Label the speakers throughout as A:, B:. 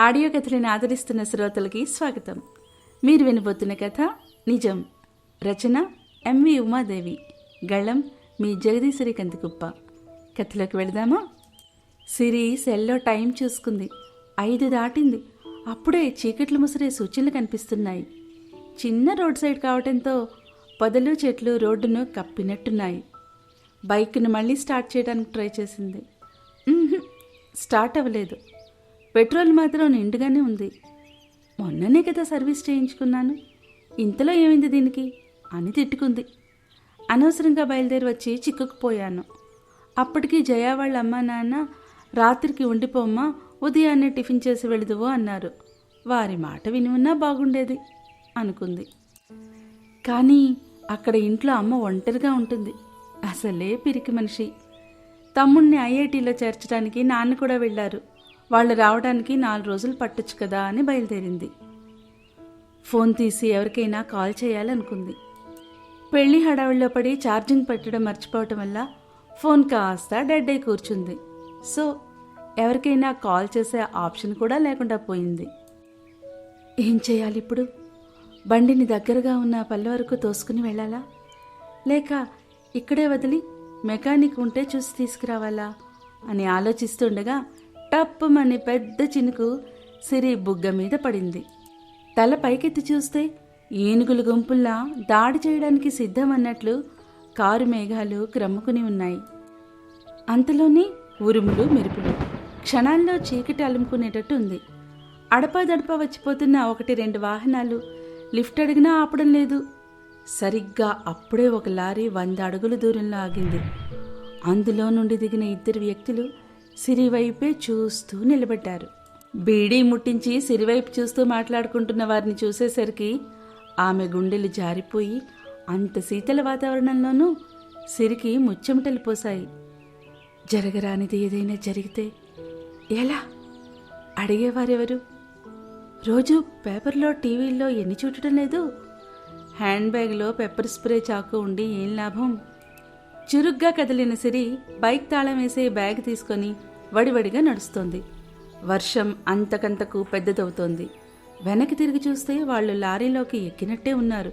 A: Audio కథలను ఆదరిస్తున్న శ్రోతలకి స్వాగతం. మీరు వినబోతున్న కథ నిజం. రచన ఎంవి ఉమాదేవి. గళం మీ జగదీశ్వరి కందికుప్ప కథలోకి వెళదామా? సిరి సెల్లో టైం చూసుకుంది. ఐదు దాటింది. అప్పుడే చీకట్లు ముసిరే సూచనలు కనిపిస్తున్నాయి. చిన్న రోడ్ సైడ్ కావటంతో పొదలు చెట్లు రోడ్డును కప్పినట్టున్నాయి. బైక్ను మళ్ళీ స్టార్ట్ చేయడానికి ట్రై చేసింది. స్టార్ట్ అవ్వలేదు. పెట్రోల్ మాత్రం నిండుగానే ఉంది. మొన్ననే కదా సర్వీస్ చేయించుకున్నాను. ఇంతలో ఏమైంది దీనికి? అని తిట్టుకుంది. అనవసరంగా బయలుదేరి వచ్చి చిక్కుకుపోయాను అప్పటికి జయా వాళ్ళ అమ్మ నాన్న రాత్రికి ఉండిపోమ్మా ఉదయాన్నే టిఫిన్ చేసి వెళుదువు అన్నారు. వారి మాట విని ఉన్నా బాగుండేది అనుకుంది. కానీ అక్కడ ఇంట్లో అమ్మ ఒంటరిగా ఉంటుంది. అసలే పిరికి మనిషి. తమ్ముణ్ణి ఐఐటీలో చేర్చడానికి నాన్న కూడా వెళ్ళారు. వాళ్ళు రావడానికి నాలుగు రోజులు పట్టొచ్చు కదా అని బయలుదేరింది. ఫోన్ తీసి ఎవరికైనా కాల్ చేయాలనుకుంది. పెళ్ళి హడావిడిలో పడి ఛార్జింగ్ పెట్టడం మర్చిపోవటం వల్ల ఫోన్ కాస్త డెడ్ అయి కూర్చుంది. సో ఎవరికైనా కాల్ చేసే ఆప్షన్ కూడా లేకుండా పోయింది. ఏం చేయాలి ఇప్పుడు? బండిని దగ్గరగా ఉన్న పల్లె వరకు తోసుకుని వెళ్ళాలా? లేక ఇక్కడే వదిలి మెకానిక్ ఉంటే చూసి తీసుకురావాలా? అని ఆలోచిస్తుండగా టప్పుమని పెద్ద చినుకు సిరి బుగ్గ మీద పడింది. తల పైకెత్తి చూస్తే ఏనుగుల గుంపుల్లా దాడి చేయడానికి సిద్ధమన్నట్లు కారు మేఘాలు క్రమ్ముకుని ఉన్నాయి. అంతలోనే ఉరుములు మెరుపులు. క్షణాల్లో చీకటి అలుముకునేటట్టు ఉంది. అడపాదడపా వచ్చిపోతున్న ఒకటి రెండు వాహనాలు లిఫ్ట్ అడిగినా ఆపడం లేదు. సరిగ్గా అప్పుడే ఒక లారీ వంద అడుగుల దూరంలో ఆగింది. అందులో నుండి దిగిన ఇద్దరు వ్యక్తులు సిరివైపే చూస్తూ నిలబడ్డారు. బీడీ ముట్టించి సిరివైపు చూస్తూ మాట్లాడుకుంటున్న వారిని చూసేసరికి ఆమె గుండెలు జారిపోయి అంత శీతల వాతావరణంలోనూ సిరికి ముచ్చెమటలు పోసాయి జరగరానిది ఏదైనా జరిగితే ఎలా? అడిగేవారెవరు? రోజు పేపర్లో టీవీల్లో ఎన్ని చూడటం లేదు? హ్యాండ్ బ్యాగ్లో పెప్పర్ స్ప్రే చాకు ఉండి ఏం లాభం? చురుగ్గా కదిలిన సిరి బైక్ తాళం వేసే బ్యాగ్ తీసుకొని వడివడిగా నడుస్తోంది. వర్షం అంతకంతకు పెద్దదవుతోంది. వెనక్కి తిరిగి చూస్తే వాళ్ళు లారీలోకి ఎక్కినట్టే ఉన్నారు.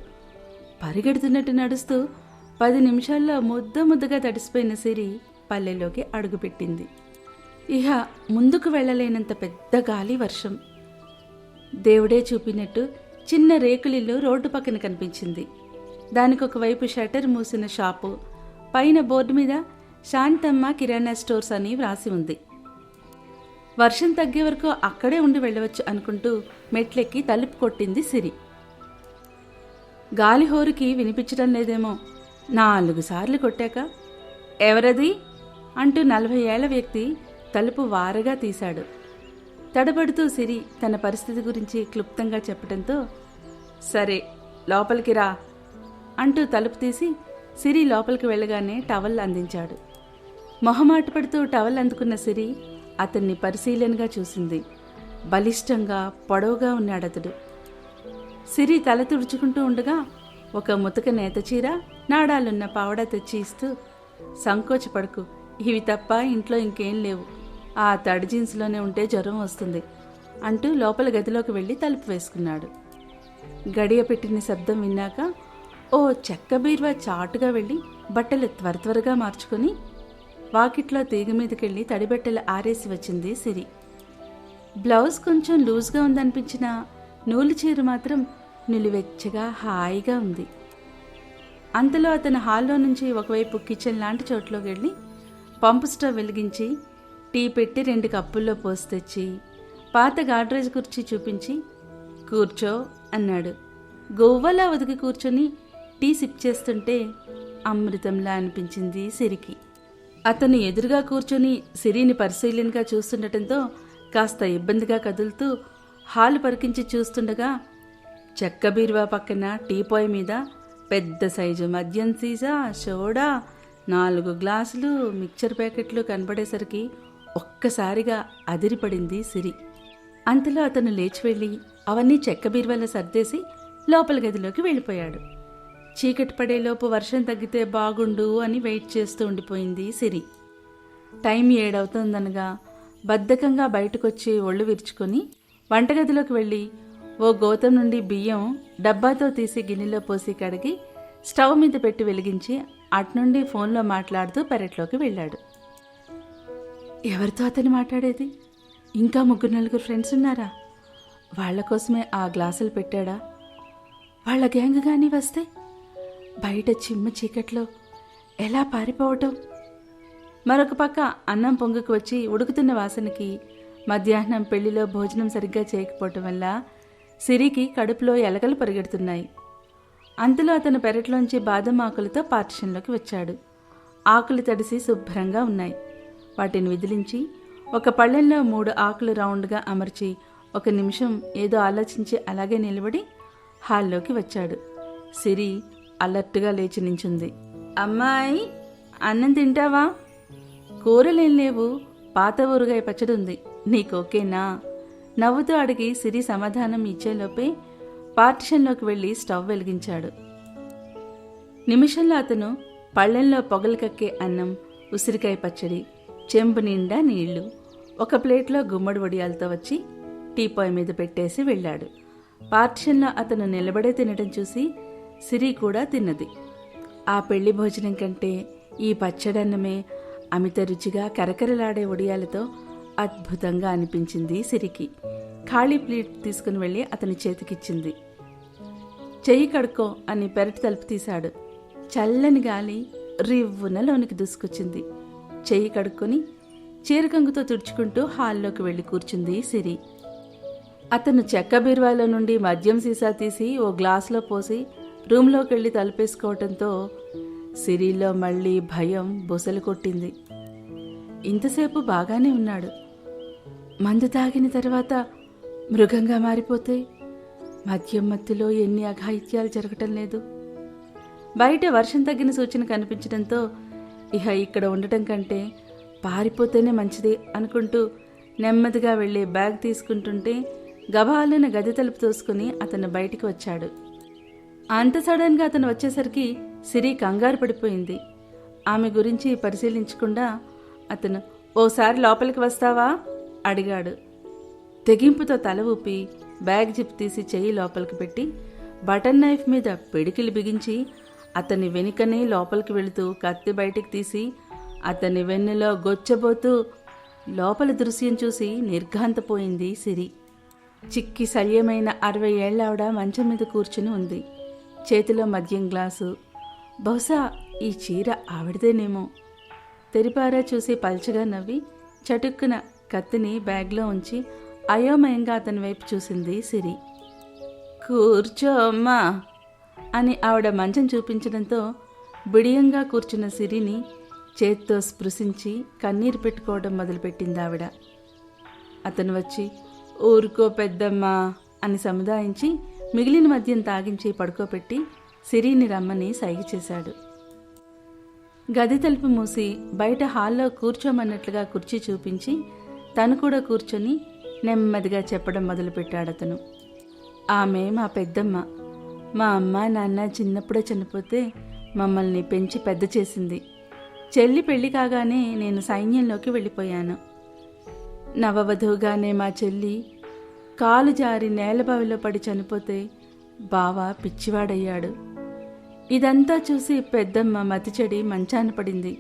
A: పరిగెడుతున్నట్టు నడుస్తూ పది నిమిషాల్లో ముద్ద ముద్దగా తడిసిపోయిన సిరి పల్లెలోకి అడుగుపెట్టింది. ఇహ ముందుకు వెళ్ళలేనంత పెద్ద గాలి వర్షం. దేవుడే చూపినట్టు చిన్న రేకులిల్లు రోడ్డు పక్కన కనిపించింది. దానికొకవైపు షటర్ షట్టర్ మూసిన షాపు పైన బోర్డు మీద శాంతమ్మ కిరాణా స్టోర్స్ అని వ్రాసి ఉంది. వర్షం తగ్గే వరకు అక్కడే ఉండి వెళ్ళవచ్చు అనుకుంటూ మెట్లెక్కి తలుపు కొట్టింది సిరి. గాలి హోరుకి వినిపించడం లేదేమో. నాలుగు సార్లు కొట్టాక ఎవరది? అంటూ నలభై ఏళ్ళ వ్యక్తి తలుపు వారగా తీశాడు. తడబడుతూ సిరి తన పరిస్థితి గురించి క్లుప్తంగా చెప్పడంతో సరే లోపలికి రా అంటూ తలుపు తీసి సిరి లోపలికి వెళ్ళగానే టవల్ అందించాడు. మొహమాటపడుతూ టవల్ అందుకున్న సిరి అతన్ని పరిశీలనగా చూసింది. బలిష్టంగా పొడవుగా ఉన్నాడతడు సిరి తల తుడుచుకుంటూ ఉండగా ఒక ముతక నేతచీర నాడాలున్న పావడా తెచ్చి ఇస్తూ సంకోచపడకు ఇవి తప్ప ఇంట్లో ఇంకేం లేవు. ఆ తడి జీన్స్లోనే ఉంటే జ్వరం వస్తుంది అంటూ లోపల గదిలోకి వెళ్ళి తలుపు వేసుకున్నాడు. గడియ పెట్టిన శబ్దం విన్నాక ఓ చెక్క బీరువా చాటుగా వెళ్ళి బట్టలు త్వర త్వరగా మార్చుకొని వాకిట్లో తీగ మీదకెళ్ళి తడిబట్టలు ఆరేసి వచ్చింది సిరి. బ్లౌజ్ కొంచెం లూజ్గా ఉందనిపించిన నూలు చీర మాత్రం నిలువెచ్చగా హాయిగా ఉంది. అంతలో అతను హాల్లో నుంచి ఒకవైపు కిచెన్ లాంటి చోట్లోకి వెళ్ళి పంపు స్టవ్ వెలిగించి టీ పెట్టి రెండు కప్పుల్లో పోసి తెచ్చి పాత గాడ్రేజ్ కుర్చీ చూపించి కూర్చో అన్నాడు. గోవ్వలా ఒదిగి కూర్చొని టీ సిప్ చేస్తుంటే అమృతంలా అనిపించింది సిరికి. అతను ఎదురుగా కూర్చొని సిరిని పరిశీలనగా చూస్తుండటంతో కాస్త ఇబ్బందిగా కదులుతూ హాలు పరికించి చూస్తుండగా చెక్క బీరువా పక్కన టీపాయ్ మీద పెద్ద సైజు మద్యం సీసా సోడా నాలుగు గ్లాసులు మిక్చర్ ప్యాకెట్లు కనబడేసరికి ఒక్కసారిగా అదిరిపడింది సిరి. అంతలో అతను లేచి వెళ్ళి అవన్నీ చెక్క బీరువాలో సర్దేసి లోపల గదిలోకి వెళ్ళిపోయాడు. చీకటి పడేలోపు వర్షం తగ్గితే బాగుండు అని వెయిట్ చేస్తూ ఉండిపోయింది సిరి. టైం ఏడవుతుందనగా బద్ధకంగా బయటకొచ్చి ఒళ్ళు విరుచుకొని వంటగదిలోకి వెళ్ళి ఓ గోతం నుండి బియ్యం డబ్బాతో తీసి గిన్నెలో పోసి కడిగి స్టవ్ మీద పెట్టి వెలిగించి అట్నుండి ఫోన్లో మాట్లాడుతూ పెరట్లోకి వెళ్ళాడు. ఎవరితో అతను మాట్లాడేది? ఇంకా ముగ్గురు నలుగురు ఫ్రెండ్స్ ఉన్నారా? వాళ్ళ కోసమే ఆ గ్లాసులు పెట్టాడా? వాళ్ళ గ్యాంగ్ కానీ వస్తే బయట చిమ్మ చీకట్లో ఎలా పారిపోవటం? మరొక పక్క అన్నం పొంగుకు వచ్చి ఉడుకుతున్న వాసనకి మధ్యాహ్నం పెళ్ళిలో భోజనం సరిగ్గా చేయకపోవటం వల్ల సిరికి కడుపులో ఎలకలు పరిగెడుతున్నాయి. అంతలో అతను పెరట్లోంచి బాదం ఆకులతో పార్టిషన్లోకి వచ్చాడు. ఆకులు తడిసి శుభ్రంగా ఉన్నాయి. వాటిని విదిలించి ఒక పళ్ళెంలో మూడు ఆకులు రౌండ్గా అమర్చి ఒక నిమిషం ఏదో ఆలోచించి అలాగే నిలబడి హాల్లోకి వచ్చాడు. సిరి అలర్ట్గా లేచి నించుంది. అమ్మాయి అన్నం తింటావా? కూరలేం లేవు. పాత ఊరుగాయ పచ్చడి ఉంది. నీకు ఓకేనా? నవ్వుతూ అడిగి సిరి సమాధానం ఇచ్చేలోపే పార్టిషన్లోకి వెళ్ళి స్టవ్ వెలిగించాడు. నిమిషంలో అతను పళ్ళెంలో పొగలు కక్కే అన్నం ఉసిరికాయ పచ్చడి చెంబు నిండా నీళ్ళు ఒక ప్లేట్లో గుమ్మడి వడియాలతో వచ్చి టీపాయ్ మీద పెట్టేసి వెళ్ళాడు. పార్టిషన్లో అతను నిలబడే తినడం చూసి సిరి కూడా తిన్నది. ఆ పెళ్ళి భోజనం కంటే ఈ పచ్చడన్నమే అమిత రుచిగా కరకరలాడే ఒడియాలతో అద్భుతంగా అనిపించింది సిరికి. ఖాళీ ప్లేట్ తీసుకుని వెళ్ళి అతని చేతికిచ్చింది. చెయ్యి కడుక్కో అని పెరటి తలుపు తీశాడు. చల్లని గాలి రివ్వున లోనికి దూసుకొచ్చింది. చెయ్యి కడుక్కొని చీరకంగుతో తుడుచుకుంటూ హాల్లోకి వెళ్ళి కూర్చుంది సిరి. అతను చెక్క బీరువాలో నుండి మద్యం సీసా తీసి ఓ గ్లాసులో పోసి రూమ్లోకి వెళ్ళి తలుపేసుకోవటంతో సిరిలో మళ్ళీ భయం బొసలు కొట్టింది. ఇంతసేపు బాగానే ఉన్నాడు. మందు తాగిన తర్వాత మృగంగా మారిపోతే మద్యం మత్తులో ఎన్ని అఘాయిత్యాలు జరగటం లేదు. బయట వర్షం తగ్గిన సూచన కనిపించడంతో ఇహ ఇక్కడ ఉండటం కంటే పారిపోతేనే మంచిది అనుకుంటూ నెమ్మదిగా వెళ్ళి బ్యాగ్ తీసుకుంటుంటే గబాలున గది తలుపు తోసుకుని అతను బయటికి వచ్చాడు. అంత సడన్గా అతను వచ్చేసరికి సిరి కంగారు పడిపోయింది. ఆమె గురించి పరిశీలించకుండా అతను ఓసారి లోపలికి వస్తావా? అడిగాడు. తెగింపుతో తల ఊపి బ్యాగ్ జిప్ తీసి చెయ్యి లోపలికి పెట్టి బటన్ నైఫ్ మీద పిడికిలు బిగించి అతని వెనుకనే లోపలికి వెళుతూ కత్తి బయటికి తీసి అతని వెన్నులో గొచ్చబోతూ లోపల దృశ్యం చూసి నిర్ఘాంతపోయింది సిరి. చిక్కి శల్యమైన అరవై ఏళ్ళావిడ మంచం మీద కూర్చుని ఉంది. చేతిలో మద్యం గ్లాసు. బహుశా ఈ చీర ఆవిడదేనేమో. తెరిపారా చూసి పల్చగా నవ్వి చటుక్కున కత్తిని బ్యాగ్లో ఉంచి అయోమయంగా అతని వైపు చూసింది సిరి. కూర్చోమ్మా అని ఆవిడ మంచం చూపించడంతో బిడియంగా కూర్చున్న సిరిని చేత్తో స్పృశించి కన్నీరు పెట్టుకోవడం మొదలుపెట్టింది ఆవిడ. అతను వచ్చి ఊరుకో పెద్దమ్మా అని సముదాయించి మిగిలిన మద్యం తాగించి పడుకోబెట్టి సిరిని రమ్మని సైగ చేశాడు. గది తలుపు మూసి బయట హాల్లో కూర్చోమన్నట్లుగా కుర్చీ చూపించి తను కూడా కూర్చొని నెమ్మదిగా చెప్పడం మొదలుపెట్టాడు అతను ఆమె మా పెద్దమ్మ. మా అమ్మ నాన్న చిన్నప్పుడే చనిపోతే మమ్మల్ని పెంచి పెద్ద చేసింది. చెల్లి పెళ్ళి కాగానే నేను సైన్యంలోకి వెళ్ళిపోయాను. నవవధువుగానే మా చెల్లి కాలు జారి నేలబావిలో పడి చనిపోతే బావ పిచ్చివాడయ్యాడు. ఇదంతా చూసి పెద్దమ్మ మతిచెడి మంచాన పడింది.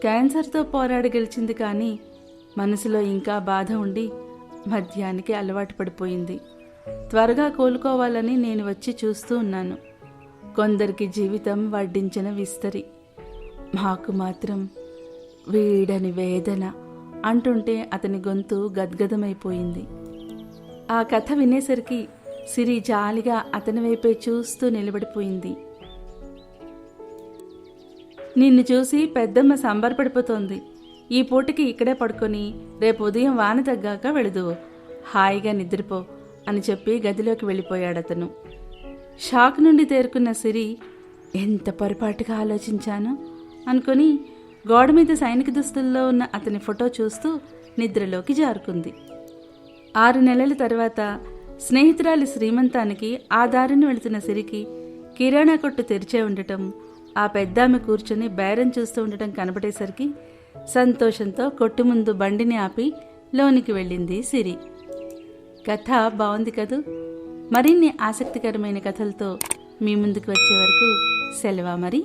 A: క్యాన్సర్తో పోరాడి గెలిచింది కానీ మనసులో ఇంకా బాధ ఉండి మద్యానికి అలవాటు పడిపోయింది. త్వరగా కోలుకోవాలని నేను వచ్చి చూస్తూ ఉన్నాను. కొందరికి జీవితం వడ్డించిన విస్తరి. మాకు మాత్రం వీడని వేదన అంటుంటే అతని గొంతు గద్గదమైపోయింది. ఆ కథ వినేసరికి సిరి జాలిగా అతని వైపే చూస్తూ నిలబడిపోయింది. నిన్ను చూసి పెద్దమ్మ సంబరపడిపోతోంది. ఈ పూటకి ఇక్కడే పడుకొని రేపు ఉదయం వాన తగ్గాక వెళుదువు హాయిగా నిద్రపో అని చెప్పి గదిలోకి వెళ్ళిపోయాడు అతను షాక్ నుండి తేరుకున్న సిరి ఎంత పొరపాటుగా ఆలోచించాను? అనుకొని గోడ మీద సైనిక దుస్తుల్లో ఉన్న అతని ఫోటో చూస్తూ నిద్రలోకి జారుకుంది. ఆరు నెలల తర్వాత స్నేహితురాలి శ్రీమంతానికి ఆ దారిని వెళుతున్న సిరికి కిరాణా కొట్టు తెరిచే ఉండటం ఆ పెద్దామె కూర్చొని బేరం చూస్తూ ఉండటం కనబడేసరికి సంతోషంతో కొట్టు ముందు బండిని ఆపి లోనికి వెళ్ళింది సిరి. కథ బాగుంది కదూ? మరిన్ని ఆసక్తికరమైన కథలతో మీ ముందుకు వచ్చే వరకు సెలవా మరి?